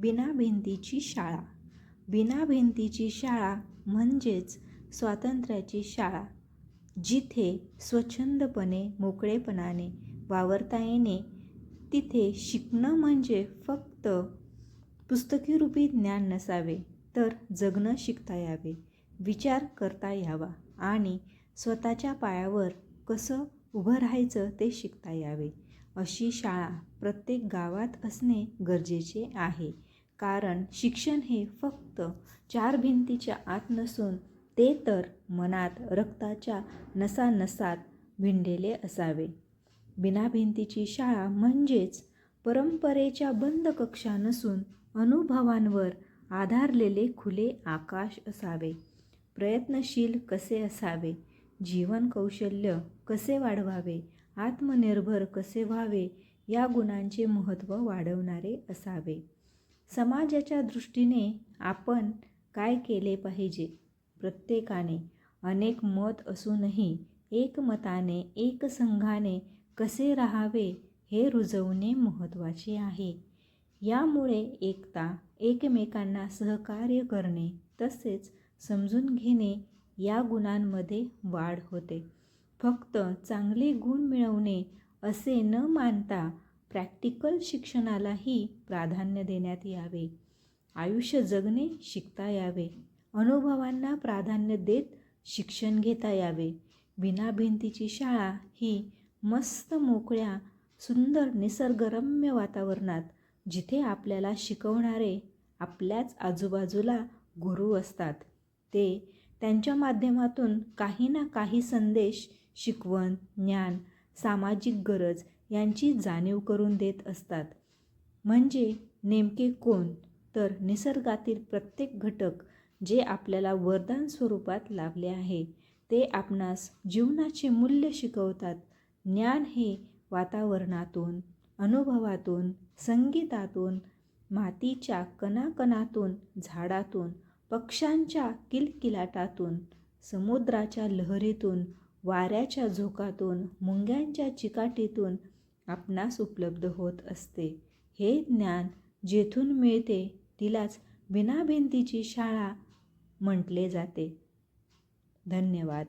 बिना भिंतीची शाळा. बिना भिंतीची शाळा म्हणजेच स्वातंत्र्याची शाळा जिथे स्वच्छंदपणे मोकळेपणाने वावरता येणे तिथे शिकणं म्हणजे फक्त पुस्तकीरूपी ज्ञान नसावे तर जगणं शिकता यावे विचार करता यावा आणि स्वतःच्या पायावर कसं उभं राहायचं ते शिकता यावे. अशी शाळा प्रत्येक गावात असणे गरजेचे आहे. कारण शिक्षण हे फक्त चार भिंतीच्या आत नसून ते तर मनात रक्ताच्या नसानसात भिंडेले असावे. बिना भिंतीची शाळा म्हणजेच परंपरेच्या बंद कक्षा नसून अनुभवांवर आधारलेले खुले आकाश असावे. प्रयत्नशील कसे असावे? जीवन कौशल्य कसे वाढवावे? आत्मनिर्भर कसे व्हावे? या गुणांचे महत्त्व वाढवणारे असावे. समाजाच्या दृष्टीने आपण काय केले पाहिजे? प्रत्येकाने अनेक मत असूनही एकमताने एकसंघाने कसे राहावे हे रुजवणे महत्त्वाचे आहे. यामुळे एकता एकमेकांना सहकार्य करणे तसेच समजून घेणे या गुणांमध्ये वाढ होते. फक्त चांगले गुण मिळवणे असे न मानता प्रॅक्टिकल शिक्षणालाही प्राधान्य देण्यात यावे. आयुष्य जगणे शिकता यावे. अनुभवांना प्राधान्य देत शिक्षण घेता यावे. बिना भिंतीची शाळा ही मस्त मोकळ्या सुंदर निसर्गरम्य वातावरणात जिथे आपल्याला शिकवणारे आपल्याच आजूबाजूला गुरु असतात. ते त्यांच्या माध्यमातून काही ना काही संदेश शिकवण ज्ञान सामाजिक गरज यांची जाणीव करून देत असतात. म्हणजे नेमके कोण? तर निसर्गातील प्रत्येक घटक जे आपल्याला वरदान स्वरूपात लाभले आहे ते आपणास जीवनाचे मूल्य शिकवतात. ज्ञान हे वातावरणातून अनुभवातून संगीतातून मातीच्या कणाकणातून झाडातून पक्ष्यांच्या किलकिलाटातून समुद्राच्या लहरीतून वाऱ्याच्या झोकातून मुंग्यांच्या चिकाटीतून आपणास उपलब्ध होत असते. हे ज्ञान जेथून मिळते तिलाच बिना भिंतीची शाळा म्हटले जाते. धन्यवाद.